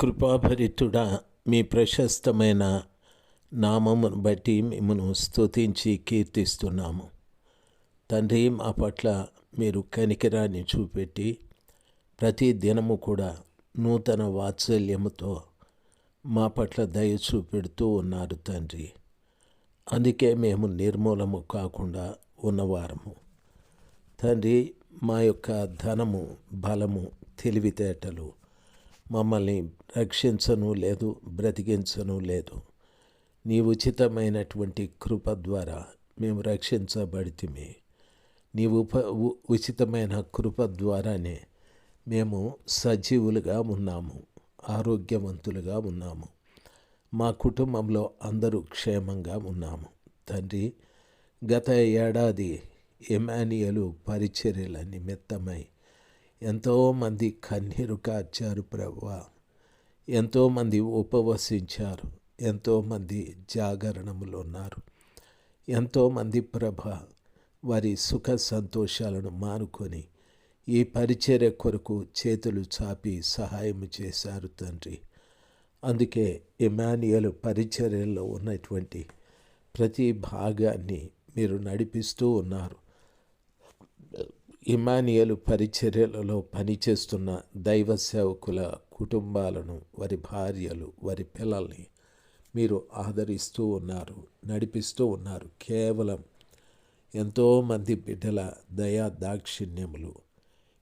కృపాభరితుడా మీ ప్రశస్తమైన నామమును బట్టి మిమ్మను స్తుతించి కీర్తిస్తున్నాము. తండ్రి మా పట్ల మీరు కనికిరాన్ని చూపెట్టి ప్రతి దినము కూడా నూతన వాత్సల్యముతో మా పట్ల దయ చూపెడుతూ ఉన్నారు తండ్రి. అందుకే మేము నిర్మూలము కాకుండా ఉన్నవారము. తండ్రి మా యొక్క ధనము బలము తెలివితేటలు మమ్మల్ని రక్షించను లేదు బ్రతికించను లేదు. నీ ఉచితమైనటువంటి కృప ద్వారా మేము రక్షించబడితిమి. నీ ఉప ఉచితమైన కృప ద్వారానే మేము సజీవులుగా ఉన్నాము ఆరోగ్యవంతులుగా ఉన్నాము. మా కుటుంబంలో అందరూ క్షేమంగా ఉన్నాము. తండ్రి గత ఏడాది ఎమానియలు పరిచర్యల నిమిత్తమై ఎంతోమంది కన్నీరు కార్చారు ప్రభా ఎంతోమంది ఉపవసించారు. ఎంతోమంది జాగరణములు ఉన్నారు ఎంతోమంది ప్రభ వారి సుఖ సంతోషాలను మానుకొని ఈ పరిచర్య కొరకు చేతులు చాపి సహాయం చేశారు తండ్రి. అందుకే ఇమానియల్ పరిచర్యలో ఉన్నటువంటి ప్రతి భాగాన్ని మీరు నడిపిస్తూ ఉన్నారు. ఇమానియలు పరిచర్యలలో పనిచేస్తున్న దైవ సేవకుల కుటుంబాలను వారి భార్యలు వారి పిల్లల్ని మీరు ఆదరిస్తూ ఉన్నారు నడిపిస్తూ ఉన్నారు. కేవలం ఎంతోమంది బిడ్డల దయా దాక్షిణ్యములు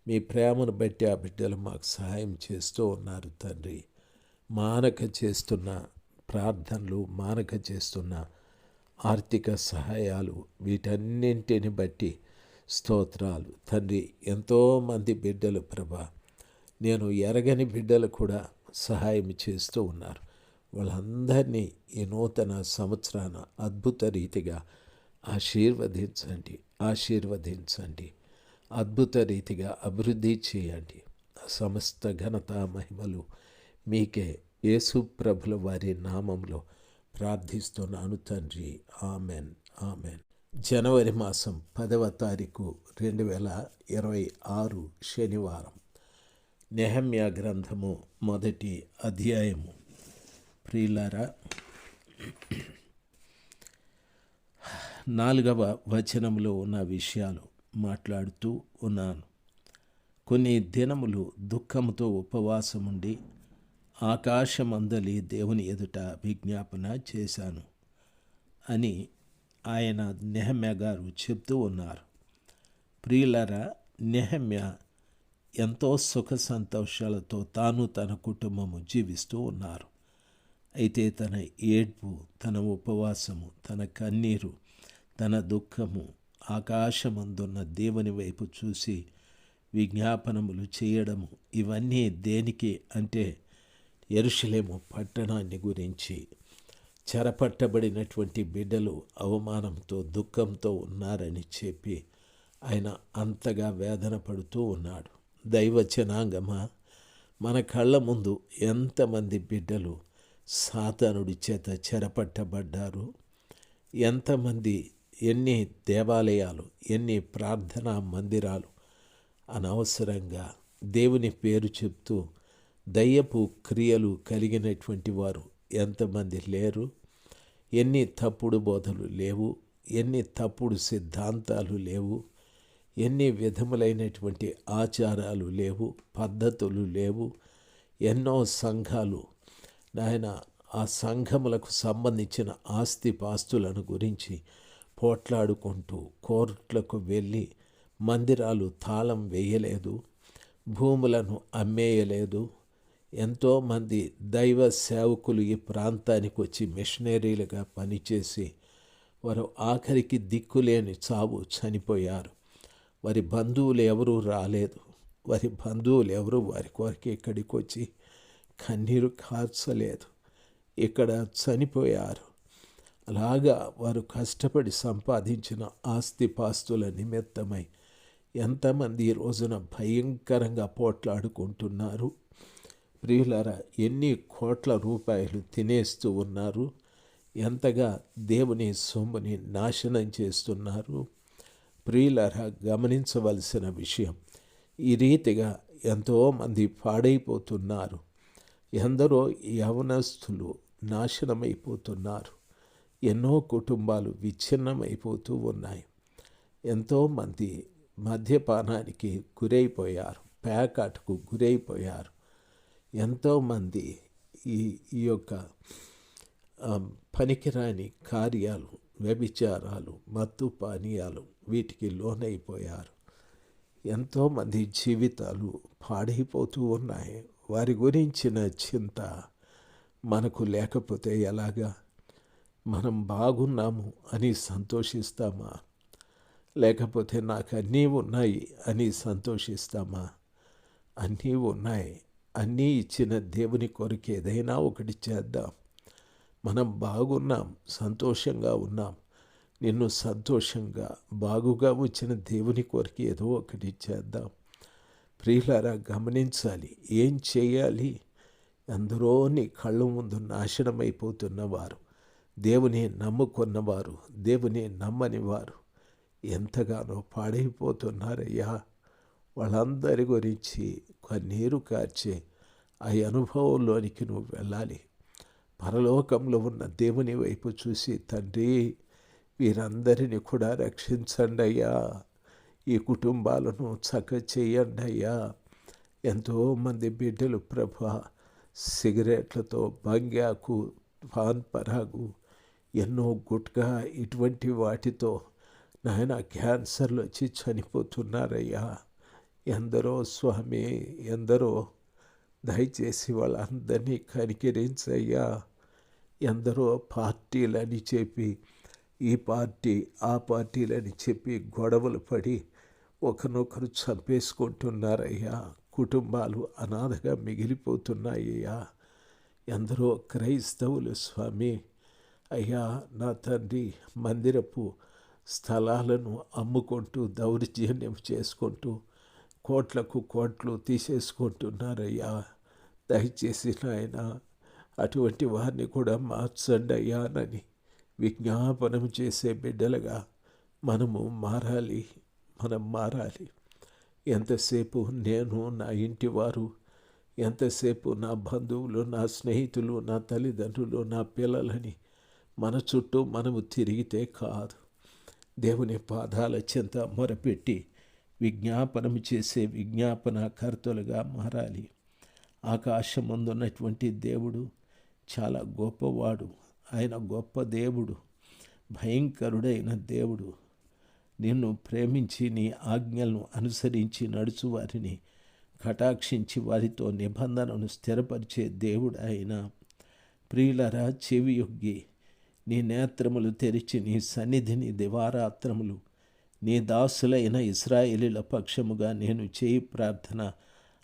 మీ ప్రేమను బట్టి ఆ బిడ్డలు మాకు సహాయం చేస్తూ ఉన్నారు తండ్రి. మానక చేస్తున్న ప్రార్థనలు మానక చేస్తున్న ఆర్థిక సహాయాలు వీటన్నింటిని బట్టి స్తోత్రాలు. తండ్రి ఎంతోమంది బిడ్డలు ప్రభా నేను ఎరగని బిడ్డలు కూడా సహాయం చేస్తూ ఉన్నారు. వాళ్ళందరినీ ఈ నూతన సంవత్సరాన అద్భుత రీతిగా ఆశీర్వదించండి ఆశీర్వదించండి అద్భుత రీతిగా అభివృద్ధి చేయండి. సమస్త ఘనత మహిమలు మీకే. యేసు ప్రభుల వారి నామంలో ప్రార్థిస్తున్నాను తండ్రి. Amen amen. జనవరి మాసం పదవ తారీఖు రెండు వేల ఇరవై ఆరు శనివారం. నెహమ్యా గ్రంథము మొదటి అధ్యాయము. ప్రియులారా నాలుగవ వచనంలో ఉన్న విషయాలు మాట్లాడుతూ ఉన్నాను. కొన్ని దినములు దుఃఖంతో ఉపవాసముండి ఆకాశమందలి దేవుని ఎదుట విజ్ఞాపన చేశాను అని ఆయన నెహమ్య గారు చెప్తూ ఉన్నారు. ప్రియులరా నెహమ్య ఎంతో సుఖ సంతోషాలతో తాను తన కుటుంబము జీవిస్తూ ఉన్నారు. అయితే తన ఏడ్పు తన ఉపవాసము తన కన్నీరు తన దుఃఖము ఆకాశమందున్న దేవుని వైపు చూసి విజ్ఞాపనములు చేయడము ఇవన్నీ దేనికి అంటే ఎరుషలేము పట్టణాన్ని గురించి చెరపట్టబడినటువంటి బిడ్డలు అవమానంతో దుఃఖంతో ఉన్నారని చెప్పి ఆయన అంతగా వేదన పడుతూ ఉన్నాడు. దైవచనాంగమా మన కళ్ళ ముందు ఎంతమంది బిడ్డలు సాతానుడి చేత చెరపట్టబడ్డారు? ఎంతమంది ఎన్ని దేవాలయాలు ఎన్ని ప్రార్థనా మందిరాలు? అనవసరంగా దేవుని పేరు చెప్తూ దయ్యపు క్రియలు కలిగినటువంటి వారు ఎంతమంది లేరు? ఎన్ని తప్పుడు బోధలు లేవు? ఎన్ని తప్పుడు సిద్ధాంతాలు లేవు? ఎన్ని విధములైనటువంటి ఆచారాలు లేవు? పద్ధతులు లేవు? ఎన్నో సంఘాలు నాయన ఆ సంఘములకు సంబంధించిన ఆస్తి పాస్తులను గురించి పోట్లాడుకుంటూ కోర్టులకు వెళ్ళి మందిరాలు తాళం వేయలేదు భూములను అమ్మేయలేదు ఎంతోమంది దైవ సేవకులు ఈ ప్రాంతానికి వచ్చి మిషనరీలుగా పనిచేసి వారు ఆఖరికి దిక్కులేని చావు చనిపోయారు. వారి బంధువులు ఎవరూ రాలేదు. వారి బంధువులు ఎవరు వారి కొరకు ఇక్కడికి వచ్చి కన్నీరు కార్చలేదు. ఇక్కడ చనిపోయారు. అలాగా వారు కష్టపడి సంపాదించిన ఆస్తి పాస్తుల నిమిత్తమై ఎంతమంది ఈ రోజున భయంకరంగా పోట్లాడుకుంటున్నారు? ప్రియులారా ఎన్ని కోట్ల రూపాయలు తినేస్తూ ఉన్నారు ఎంతగా దేవుని సొమ్ముని నాశనం చేస్తున్నారు. ప్రియులారా గమనించవలసిన విషయం ఈ రీతిగా ఎంతోమంది పాడైపోతున్నారు. ఎందరో యవనస్తులు నాశనమైపోతున్నారు. ఎన్నో కుటుంబాలు విచ్ఛిన్నమైపోతూ ఉన్నాయి. ఎంతోమంది మద్యపానానికి గురైపోయారు ప్యాకాట్కు గురైపోయారు. ఎంతోమంది ఈ ఈ యొక్క పనికిరాని కార్యాలు వ్యభిచారాలు మత్తు పానీయాలు వీటికి లోనైపోయారు. ఎంతోమంది జీవితాలు పాడైపోతూ ఉన్నాయి. వారి గురించిన చింత మనకు లేకపోతే ఎలాగా? మనం బాగున్నాము అని సంతోషిస్తామా? లేకపోతే నాకు అన్నీ ఉన్నాయి అని సంతోషిస్తామా? అన్నీ ఉన్నాయి అన్నీ ఇచ్చిన దేవుని కొరకు ఏదైనా ఒకటి చేద్దాం. మనం బాగున్నాం సంతోషంగా ఉన్నాం. నిన్ను సంతోషంగా బాగుగా వచ్చిన దేవుని కొరకు ఏదో ఒకటి చేద్దాం. ప్రియులారా గమనించాలి. ఏం చేయాలి? ఎందరో నీ కళ్ళ ముందు నాశనమైపోతున్నవారు దేవుని నమ్ముకున్నవారు దేవుని నమ్మని వారు ఎంతగానో పాడైపోతున్నారయ్యా. వాళ్ళందరి గురించి కన్నీరు కార్చే ఆ అనుభవంలోనికి నువ్వు వెళ్ళాలి. పరలోకంలో ఉన్న దేవుని వైపు చూసి తండ్రి వీరందరిని కూడా రక్షించండి అయ్యా. ఈ కుటుంబాలను చక్క చేయండి అయ్యా. ఎంతోమంది బిడ్డలు ప్రభ సిగరెట్లతో భంగ్యాకు పాన్ పరాగు ఎన్నో గుట్కా ఇటువంటి వాటితో నాయన క్యాన్సర్లు వచ్చి చనిపోతున్నారయ్యా. ఎందరో స్వామి ఎందరో దయచేసి వాళ్ళందరినీ కనికరించయ్యా. ఎందరో పార్టీలని చెప్పి ఈ పార్టీ ఆ పార్టీలని చెప్పి గొడవలు పడి ఒకరినొకరు చంపేసుకుంటున్నారయ్యా. కుటుంబాలు అనాథగా మిగిలిపోతున్నాయ్యా. ఎందరో క్రైస్తవులు స్వామి అయ్యా నా తండ్రి మందిరపు స్థలాలను అమ్ముకుంటూ దౌర్జన్యం చేసుకుంటూ కోట్లకు కోట్లు తీసేసుకుంటున్నారయ్యా. దయచేసి నాయన అటువంటి వారిని కూడా మార్చండి అయ్యానని విజ్ఞాపనం చేసే బిడ్డలుగా మనము మారాలి మనం మారాలి. ఎంతసేపు నేను నా ఇంటి వారు ఎంతసేపు నా బంధువులు నా స్నేహితులు నా తల్లిదండ్రులు నా పిల్లలని మన చుట్టూ మనము తిరిగితే కాదు. దేవుని పాదాల చెంత మొరపెట్టి విజ్ఞాపనము చేసే విజ్ఞాపనకర్తలుగా మారాలి. ఆకాశమందున్నటువంటి దేవుడు చాలా గొప్పవాడు. ఆయన గొప్ప దేవుడు భయంకరుడైన దేవుడు. నిన్ను ప్రేమించి నీ ఆజ్ఞలను అనుసరించి నడుచు వారిని కటాక్షించి వారితో నిబంధనను స్థిరపరిచే దేవుడు ఆయన ప్రియులరా చెవియొగ్గి నీ నేత్రములు తెరిచి నీ సన్నిధిని దివారాత్రములు నీ దాసులైన ఇస్రాయేలీల పక్షముగా నేను చేయి ప్రార్థన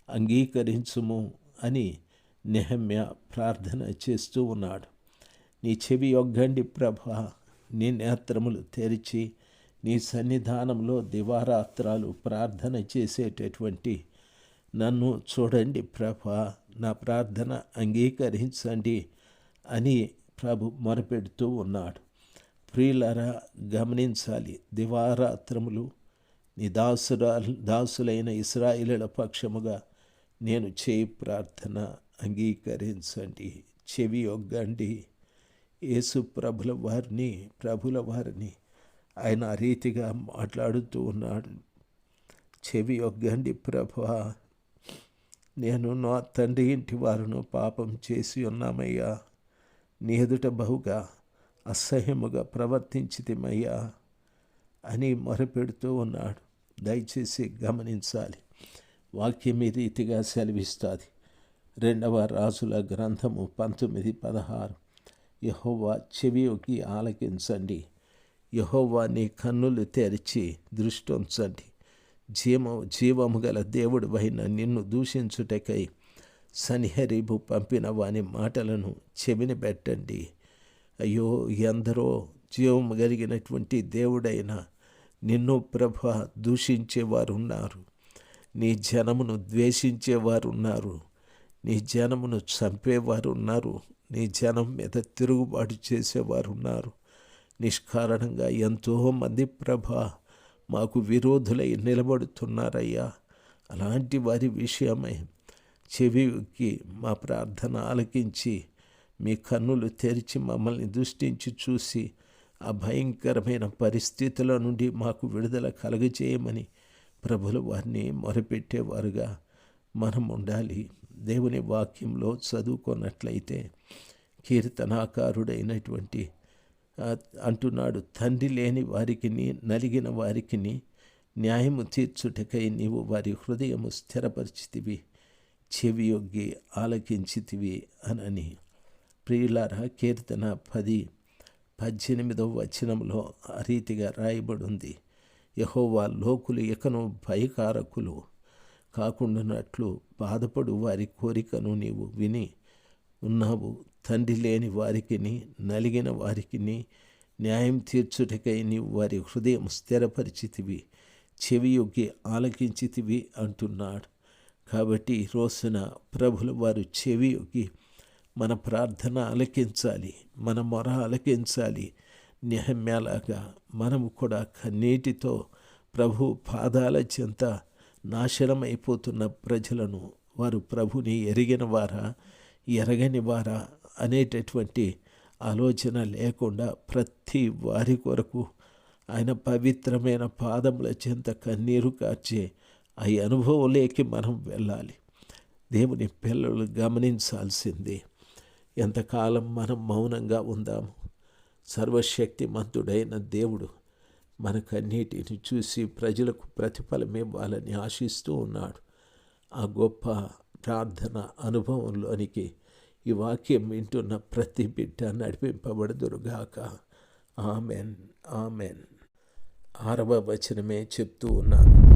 అంగీకరించుము అని నెహమ్య ప్రార్థన చేస్తూ ఉన్నాడు. నీ చెవి ఒగ్గండి ప్రభ నీ నేత్రములు తెరిచి నీ సన్నిధానంలో దివారాత్రాలు ప్రార్థన చేసేటటువంటి నన్ను చూడండి ప్రభ నా ప్రార్థన అంగీకరించండి అని ప్రభు మొరపెడుతూ ఉన్నాడు. ప్రియులరా గమనించాలి. దివారాత్రములు నీ దాసురా దాసులైన ఇస్రాయిల పక్షముగా నేను చేయి ప్రార్థన అంగీకరించండి చెవి ఒగ్గండి. యేసు ప్రభుల వారిని ప్రభుల వారిని ఆయన ఆ రీతిగా మాట్లాడుతూ ఉన్నాడు. చెవి ఒగ్గండి ప్రభ. నేను నా తండ్రి ఇంటి వారును పాపం చేసి ఉన్నామయ్యా. నీ ఎదుట బహుగా అసహ్యముగా ప్రవర్తించితిమయ్యా అని మొరపెడుతూ ఉన్నాడు. దయచేసి గమనించాలి. వాక్యం ఈ రీతిగా సెలవిస్తుంది. రెండవ రాజుల గ్రంథము పంతొమ్మిది పదహారు. యహోవా చెవికి ఆలకించండి. యహోవా నీ కన్నులు తెరిచి దృష్టి ఉంచండి జీవ జీవము గల దేవుడు అయిన నిన్ను దూషించుటకై సనిహరీబు పంపిన వాని మాటలను చెవిని పెట్టండి. అయ్యో ఎందరో జీవం కలిగినటువంటి దేవుడైన నిన్ను ప్రభ దూషించేవారు ఉన్నారు నీ జనమును ద్వేషించేవారు ఉన్నారు నీ జనమును చంపేవారు ఉన్నారు నీ జనం మీద తిరుగుబాటు చేసేవారు ఉన్నారు నిష్కారణంగా ఎంతోమంది ప్రభ మాకు విరోధులై నిలబడుతున్నారయ్యా. అలాంటి వారి విషయమై చెవికి మా ప్రార్థన ఆలకించి మీ కన్నులు తెరిచి మమ్మల్ని దృష్టించి చూసి ఆ భయంకరమైన పరిస్థితుల నుండి మాకు విడుదల కలగజేయమని ప్రభులు వారిని మొరపెట్టేవారుగా మనం ఉండాలి. దేవుని వాక్యంలో చదువుకున్నట్లయితే కీర్తనాకారుడైనటువంటి అంటున్నాడు తండ్రి లేని వారికి నలిగిన వారికి న్యాయము తీర్చుటకై నీవు వారి హృదయము స్థిరపరిచితివి చెవియొగ్గి ఆలకించితివి అనని ప్రియులారా కీర్తన పది పద్దెనిమిదవ వచనంలో ఆ రీతిగా రాయబడి ఉంది యహోవా లోకులు ఇకను భయకారకులు కాకుండానట్లు బాధపడు వారి కోరికను నీవు విని ఉన్నావు. తండ్రి లేని వారికిని నలిగిన వారికిని న్యాయం తీర్చుటకై నీవు వారి హృదయం స్థిరపరిచితివి చెవియొగ్గి ఆలకించితివి అంటున్నాడు. కాబట్టి ఈ రోజున ప్రభులు వారు చెవియొగ్గి మన ప్రార్థన అలకించాలి మన మొర అలకించాలి నిహమ్యాలాగా మనము కూడా కన్నీటితో ప్రభు పాదాల చెంత నాశనమైపోతున్న ప్రజలను వారు ప్రభుని ఎరిగిన వారా ఎరగని వారా అనేటటువంటి ఆలోచన లేకుండా ప్రతి వారి కొరకు ఆయన పవిత్రమైన పాదముల చెంత కన్నీరు కార్చే ఆ అనుభవంలోకి మనం వెళ్ళాలి. దేవుని పిల్లలు గమనించాల్సింది. ఎంతకాలం మనం మౌనంగా ఉందాము? సర్వశక్తి మంతుడైన దేవుడు మనకన్నిటిని చూసి ప్రజలకు ప్రతిఫలం ఇవ్వాలని ఆశిస్తూ ఉన్నాడు. ఆ గొప్ప ప్రార్థన అనుభవంలోనికి ఈ వాక్యం వింటున్న ప్రతి బిడ్డ నడిపింపబడదురుగాక. Amen amen. ఆరవ వచనమే చెప్తూ ఉన్నాను.